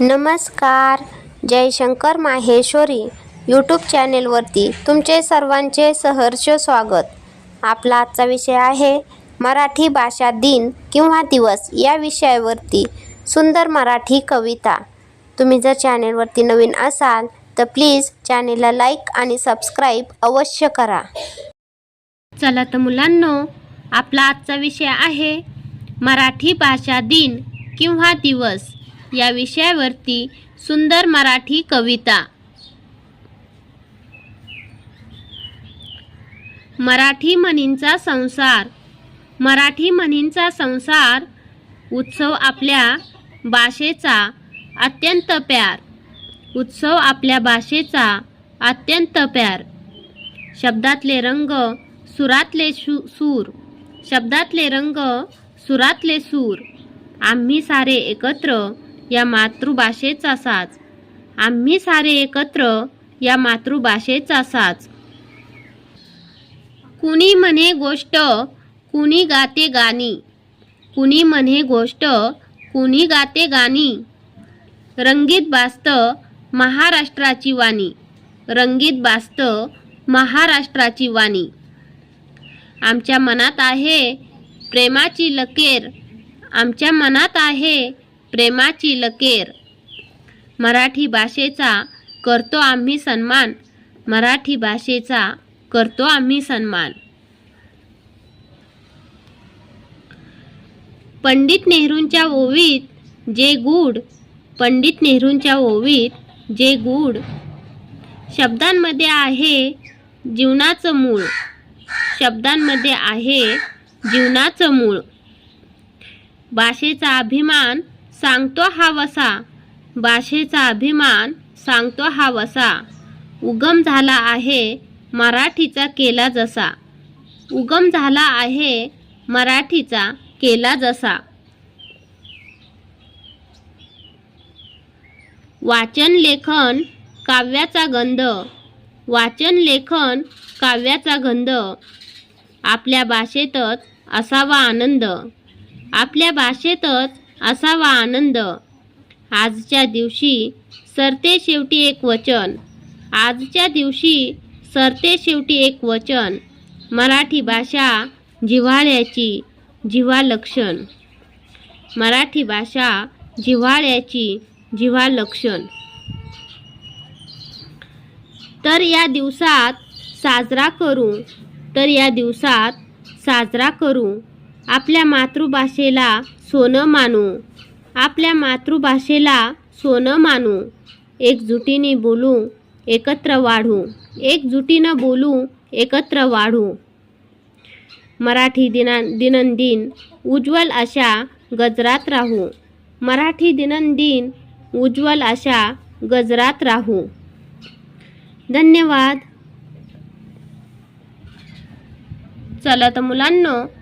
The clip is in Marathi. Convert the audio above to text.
नमस्कार. जयशंकर माहेश्वरी यूट्यूब चॅनेलवरती तुमचे सर्वांचे सहर्ष स्वागत. आपला आजचा विषय आहे मराठी भाषा दिन किंवा दिवस या विषयावरती सुंदर मराठी कविता. तुम्ही जर चॅनेलवरती नवीन असाल तर प्लीज चॅनेलला लाईक आणि सबस्क्राईब अवश्य करा. चला तर मुलांनो आपला आजचा विषय आहे मराठी भाषा दिन किंवा दिवस. या विषयावरती सुंदर मराठी कविता. मराठी म्हणींचा संसार मराठी म्हणींचा संसार उत्सव आपल्या भाषेचा अत्यंत प्यार उत्सव आपल्या भाषेचा अत्यंत प्यार. शब्दातले रंग सुरातले शू सूर शब्दातले रंग सुरातले सूर. आम्ही सारे एकत्र या मातृभाषेचा साज. आम्ही सारे एकत्र या मातृभाषेचा साज. कुणी म्हणे गोष्ट कुणी गाते गाणी. कुणी म्हणे गोष्ट कुणी गाते गाणी. रंगीत बास्त महाराष्ट्राची वाणी. रंगीत बास्त महाराष्ट्राची वाणी. आमच्या मनात आहे प्रेमाची लकेर. आमच्या मनात आहे प्रेमाची लकेर. मराठी भाषेचा करतो आम्ही सन्मान. मराठी भाषेचा करतो आम्ही सन्मान. पंडित नेहरूंच्या ओवीत जे गूढ पंडित नेहरूंच्या ओवीत जे गूढ शब्दांमध्ये आहे जीवनाचं मूळ. शब्दांमध्ये आहे जीवनाचं मूळ. भाषेचा अभिमान सांगतो हा वसा. भाषेचा अभिमान सांगतो हा वसा. उगम झाला आहे मराठीचा केला जसा. उगम झाला आहे मराठीचा केला जसा. वाचन लेखन काव्याचा गंध. वाचन लेखन काव्याचा गंध. आपल्या भाषेतच असावा आनंद. आपल्या भाषेतच असावा आनंद. आजच्या दिवशी सरते शेवटी एक वचन. आजच्या दिवशी सरते शेवटी एक वचन. मराठी भाषा जिव्हाळ्याची जिव्हालक्षण. मराठी भाषा जिव्हाळ्याची जिव्हालक्षण. तर या दिवसात साजरा करू. तर या दिवसात साजरा करू. आपल्या मातृभाषेला सोनं मानू. आपल्या मातृभाषेला सोनं मानू. एकजुटीने बोलू एकत्र वाढू. एकजुटीनं बोलू एकत्र वाढू. मराठी दिना दिनंदिन उज्ज्वल अशा गजरात राहू. मराठी दिनंदिन उज्ज्वल अशा गजरात राहू. धन्यवाद. चला तर मुलांनो